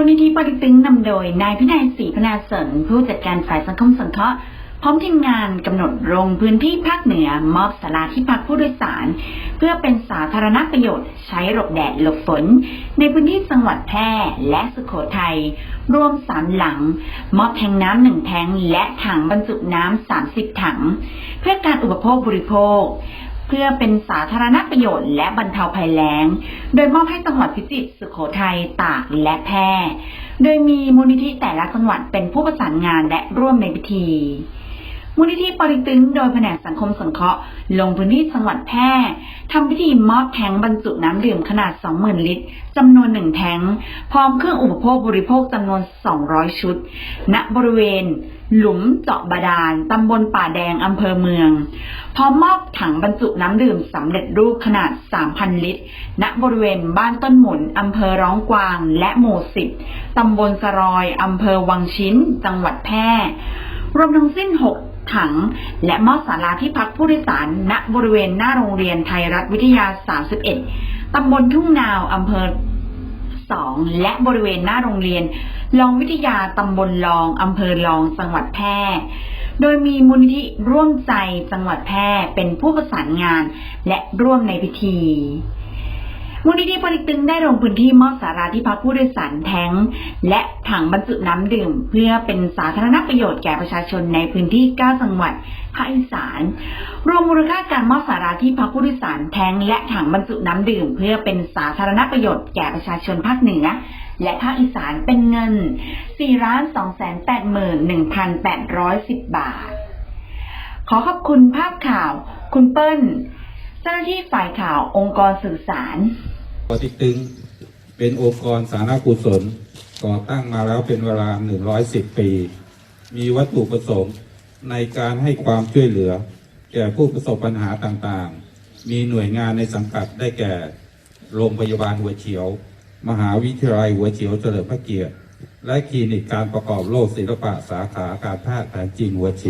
ูลนิธิปริตึงนำโดย นายพินัยศรีพนาเสริญผู้จัดการฝ่ายสังคมสงเคราะห์พร้อมทีมงานกำหนดลงพื้นที่ภาคเหนือ มอบศาลาที่พักผู้โดยสาร เพื่อเป็นสาธารณประโยชน์ ใช้หลบแดดหลบฝน ในพื้นที่จังหวัดแพร่และสุขโขทัยรวมสามหลัง มอบแทงน้ำหนึ่งแทงและถังบรรจุน้ำสามสิบถัง เพื่อการอุปโภคบริโภค เพื่อเป็นสาธารณประโยชน์และบรรเทาภัยแล้ง โดยมอบให้จังหวัดพิจิตรสุโขทัยตากและแพร่ โดยมีมูลนิธิแต่ละจังหวัดเป็นผู้ประสานงานและร่วมในพิธี มูลนิธิปริตึงโดยแผนกสังคมสงเคราะห์ลงพื้นที่จังหวัดแพร่ทำพิธีมอบแทงบรรจุน้ำดื่มขนาด 20,000 ลิตรจำนวนหนึ่งแทงพร้อมเครื่องอุปโภคบริโภคจำนวน 200 ชุด ณบริเวณ หลุมเจาะบาดาลตำบลป่าแดงอำเภอเมือง พร้อมมอบถังบรรจุน้ำดื่มสำเร็จรูปขนาด 3,000 ลิตร ณบริเวณบ้านต้นหมุนอำเภอร้องกวาง และหมู่10ตำบลสรอยอำเภอวังชิ้น จังหวัดแพร่รวมทั้งสิ้น 6 ถัง และมอบศาลาที่พักผู้โดยสารณบริเวณหน้าโรงเรียนไทยรัฐวิทยา 31 ตำบลทุ่งนาวอำเภอ 2 และบริเวณหน้าโรงเรียน ลองวิทยาตำบลลองอำเภอลองจังหวัดแพร่โดยมีมูลนิธิร่วมใจจังหวัดแพร่เป็นผู้ประสานงานและร่วมในพิธี มูลนิธิปริตึงได้ลงพื้นที่มอบสาราที่พักผู้โดยสารแท้ง และถังบรรจุน้ำดื่ม เพื่อเป็นสาธารณประโยชน์แก่ประชาชนในพื้นที่ 9 จังหวัดภาคอีสาน รวมมูลค่าการมอบสาราที่พักผู้โดยสารแท้ง และถังบรรจุน้ำดื่ม เพื่อเป็นสาธารณประโยชน์แก่ประชาชนภาคเหนือและภาคอีสานเป็นเงิน 4,281,810 บาท ขอขอบคุณภาพข่าว คุณเปิ้ล เจ้าหน้าที่ฝ่ายข่าวองค์กรสื่อสารปอเติ๊กตึงเป็นองค์กรสาธารณกุศลก่อตั้งมาแล้วเป็นเวลา 110 ปี มีวัตถุประสงค์ในการให้ความช่วยเหลือ แก่ผู้ประสบปัญหาต่างๆ มีหน่วยงานในสังกัดได้แก่ โรงพยาบาลหัวเฉียว มหาวิทยาลัยหัวเฉียวเฉลิมพระเกียรติ และคลินิกการประกอบโรคศิลปะสาขาการแพทย์แผนจีนหัวเฉียว